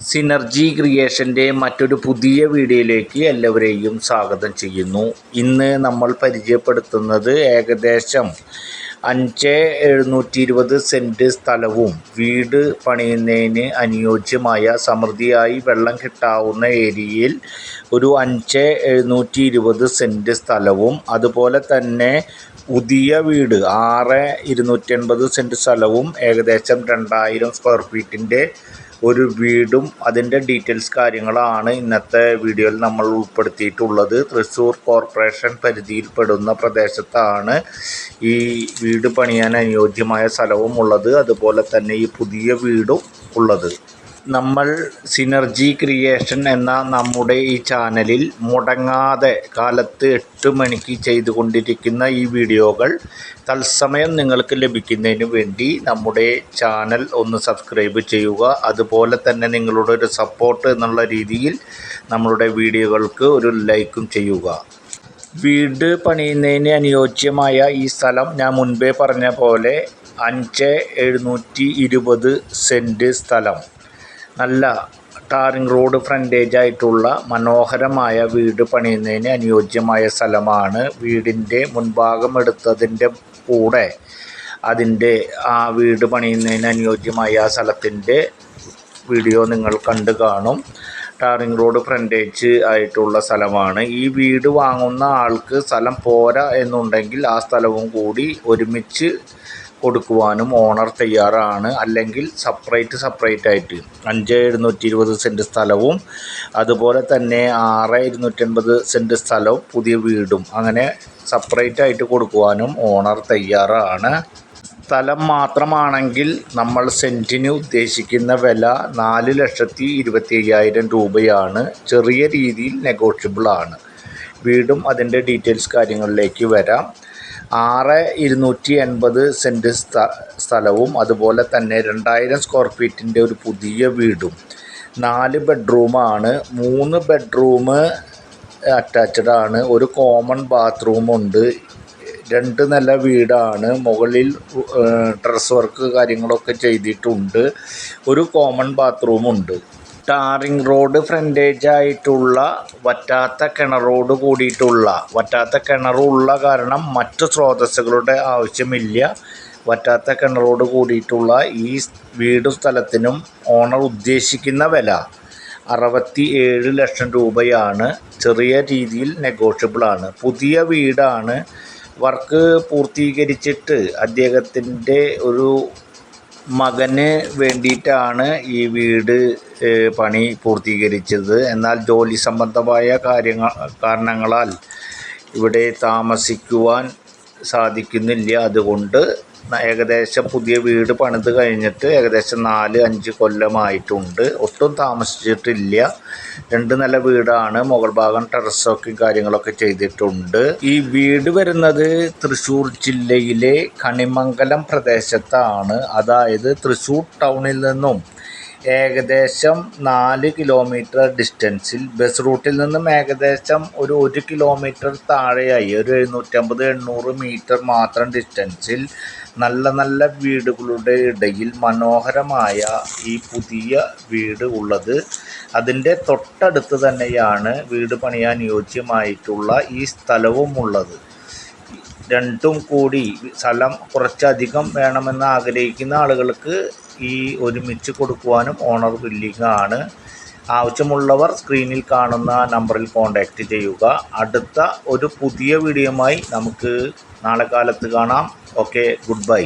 Synergy ക്രിയേഷന്റെ മറ്റൊരു പുതിയ വീഡിയോയിലേക്ക് എല്ലാവരെയും സ്വാഗതം ചെയ്യുന്നു. ഇന്ന് നമ്മൾ പരിചയപ്പെടുത്തുന്നത് ഏകദേശം അഞ്ച് എഴുന്നൂറ്റി ഇരുപത് സെന്റ് സ്ഥലവും വീട് പണിയുന്നതിന് അനുയോജ്യമായ സമൃദ്ധിയായി വെള്ളം കിട്ടാവുന്ന ഏരിയയിൽ ഒരു അഞ്ച് എഴുന്നൂറ്റി ഇരുപത് സെന്റ് സ്ഥലവും അതുപോലെ തന്നെ പുതിയ വീട് ആറ് ഇരുന്നൂറ്റി എൺപത് സെന്റ് സ്ഥലവും ഏകദേശം രണ്ടായിരം സ്ക്വയർ ഫീറ്റിന്റെ ഒരു വീടും അതിന്റെ ഡീറ്റെയിൽസ് കാര്യങ്ങളാണ് ഇന്നത്തെ വീഡിയോയിൽ നമ്മൾ ഉൾപ്പെടുത്തിയിട്ടുള്ളത്. തൃശ്ശൂർ കോർപ്പറേഷൻ പരിധിയിൽപ്പെടുന്ന പ്രദേശത്താണ് ഈ വീട് പണിയാൻ അനുയോജ്യമായ സ്ഥലവും ഉള്ളത്. അതുപോലെ തന്നെ ഈ പുതിയ വീടും ഉള്ളത്. നമ്മൾ സിനർജി ക്രിയേഷൻ എന്ന നമ്മുടെ ഈ ചാനലിൽ മുടങ്ങാതെ കാലത്ത് എട്ട് മണിക്ക് ചെയ്തുകൊണ്ടിരിക്കുന്ന ഈ വീഡിയോകൾ തത്സമയം നിങ്ങൾക്ക് ലഭിക്കുന്നതിന് വേണ്ടി നമ്മുടെ ചാനൽ ഒന്ന് സബ്സ്ക്രൈബ് ചെയ്യുക. അതുപോലെ തന്നെ നിങ്ങളുടെ ഒരു സപ്പോർട്ട് എന്നുള്ള രീതിയിൽ നമ്മളുടെ വീഡിയോകൾക്ക് ഒരു ലൈക്കും ചെയ്യുക. വീട് പണിയുന്നതിന് അനുയോജ്യമായ ഈ സ്ഥലം ഞാൻ മുൻപേ പറഞ്ഞ പോലെ അഞ്ച് എഴുന്നൂറ്റി ഇരുപത് സെന്റ് സ്ഥലം. നല്ല ടാറിങ് റോഡ് ഫ്രണ്ടേജ് ആയിട്ടുള്ള മനോഹരമായ വീട് പണിയുന്നതിന് അനുയോജ്യമായ സ്ഥലമാണ്. വീടിന്റെ മുൻഭാഗം എടുത്തതിന്റെ കൂടെ അതിന്റെ ആ വീട് പണിയുന്നതിന് അനുയോജ്യമായ ആ സ്ഥലത്തിന്റെ വീഡിയോ നിങ്ങൾ കണ്ടു കാണും. ടാറിങ് റോഡ് ഫ്രണ്ടേജ് ആയിട്ടുള്ള സ്ഥലമാണ്. ഈ വീട് വാങ്ങുന്ന ആൾക്ക് സ്ഥലം പോരാ എന്നുണ്ടെങ്കിൽ ആ സ്ഥലവും കൂടി ഒരുമിച്ച് കൊടുക്കുവാനും ഓണർ തയ്യാറാണ്. അല്ലെങ്കിൽ സെപ്പറേറ്റ് സെപ്പറേറ്റ് ആയിട്ട് അഞ്ച് എഴുന്നൂറ്റി ഇരുപത് സെന്റ് സ്ഥലവും അതുപോലെ തന്നെ ആറ് ഇരുന്നൂറ്റൻപത് സെന്റ് സ്ഥലവും പുതിയ വീടും. അങ്ങനെ സെപ്പറേറ്റ് ആയിട്ട് കൊടുക്കുവാനും ഓണർ തയ്യാറാണ്. സ്ഥലം മാത്രമാണെങ്കിൽ നമ്മൾ സെന്റിന് ഉദ്ദേശിക്കുന്ന വില നാല് ലക്ഷത്തി ഇരുപത്തി അയ്യായിരം രൂപയാണ്. ചെറിയ രീതിയിൽ നെഗോഷ്യബിൾ ആണ്. വീടും അതിന്റെ ഡീറ്റെയിൽസ് കാര്യങ്ങളിലേക്ക് വരാം. ആറ് ഇരുന്നൂറ്റി എൺപത് സെന്റ് സ്ഥലവും അതുപോലെ തന്നെ രണ്ടായിരം സ്ക്വയർ ഫീറ്റിന്റെ ഒരു പുതിയ വീടും. നാല് ബെഡ്റൂമാണ് മൂന്ന് ബെഡ്റൂം അറ്റാച്ച്ഡ് ആണ്. ഒരു കോമൺ ബാത്റൂമുണ്ട് രണ്ട് നില വീടാണ്. മുകളിൽ ഡ്രസ് വർക്ക് കാര്യങ്ങളൊക്കെ ചെയ്തിട്ടുണ്ട്. ഒരു കോമൺ ബാത്റൂമുണ്ട് ടാറിങ് റോഡ് ഫ്രണ്ടേജ് ആയിട്ടുള്ള വറ്റാത്ത കിണറോട് കൂടിയിട്ടുള്ള വറ്റാത്ത കിണറുള്ള കാരണം മറ്റു സ്രോതസ്സുകളുടെ ആവശ്യമില്ല. വറ്റാത്ത കിണറോട് കൂടിയിട്ടുള്ള ഈ വീടും സ്ഥലത്തിനും ഓണർ ഉദ്ദേശിക്കുന്ന വില അറുപത്തി ഏഴ് ലക്ഷം രൂപയാണ്. ചെറിയ രീതിയിൽ നെഗോഷ്യബിളാണ് പുതിയ വീടാണ്. വർക്ക് പൂർത്തീകരിച്ചിട്ട് അദ്ദേഹത്തിന്റെ ഒരു മകന് വേണ്ടിയിട്ടാണ് ഈ വീട് പണി പൂർത്തീകരിച്ചത്. എന്നാൽ ജോലി സംബന്ധമായ കാര്യങ്ങൾ കാരണങ്ങളാൽ ഇവിടെ താമസിക്കുവാൻ സാധിക്കുന്നില്ല. അതുകൊണ്ട് ഏകദേശം പുതിയ വീട് പണിത് കഴിഞ്ഞിട്ട് ഏകദേശം നാല് അഞ്ച് കൊല്ലമായിട്ടുണ്ട്. ഒട്ടും താമസിച്ചിട്ടില്ല. രണ്ട് നില വീടാണ്. മുകൾ ഭാഗം ടെറസൊക്കെ കാര്യങ്ങളൊക്കെ ചെയ്തിട്ടുണ്ട്. ഈ വീട് വരുന്നത് തൃശ്ശൂർ ജില്ലയിലെ കണിമംഗലം പ്രദേശത്താണ്. അതായത് തൃശ്ശൂർ ടൗണിൽ നിന്നും ഏകദേശം നാല് കിലോമീറ്റർ ഡിസ്റ്റൻസിൽ. ബസ് റൂട്ടിൽ നിന്നും ഏകദേശം ഒരു ഒരു കിലോമീറ്റർ താഴെയായി. ഒരു എഴുന്നൂറ്റമ്പത് എണ്ണൂറ് മീറ്റർ മാത്രം ഡിസ്റ്റൻസിൽ നല്ല നല്ല വീടുകളുടെ ഇടയിൽ മനോഹരമായ ഈ പുതിയ വീട് ഉള്ളത്. അതിന്റെ തൊട്ടടുത്ത് തന്നെയാണ് വീട് പണിയാൻ യോജ്യമായിട്ടുള്ള ഈ സ്ഥലവും ഉള്ളത് രണ്ടും കൂടി സ്ഥലം കുറച്ചധികം വേണമെന്ന് ആഗ്രഹിക്കുന്ന ആളുകൾക്ക് ഈ ഒരുമിച്ച് കൊടുക്കുവാനും ഓണർ ബില്ലിംഗ് ആണ് ആവശ്യമുള്ളവർ സ്ക്രീനിൽ കാണുന്ന നമ്പറിൽ കോൺടാക്റ്റ് ചെയ്യുക. അടുത്ത ഒരു പുതിയ വീഡിയോയുമായി നമുക്ക് നാളെ കാലത്ത് കാണാം. Okay good bye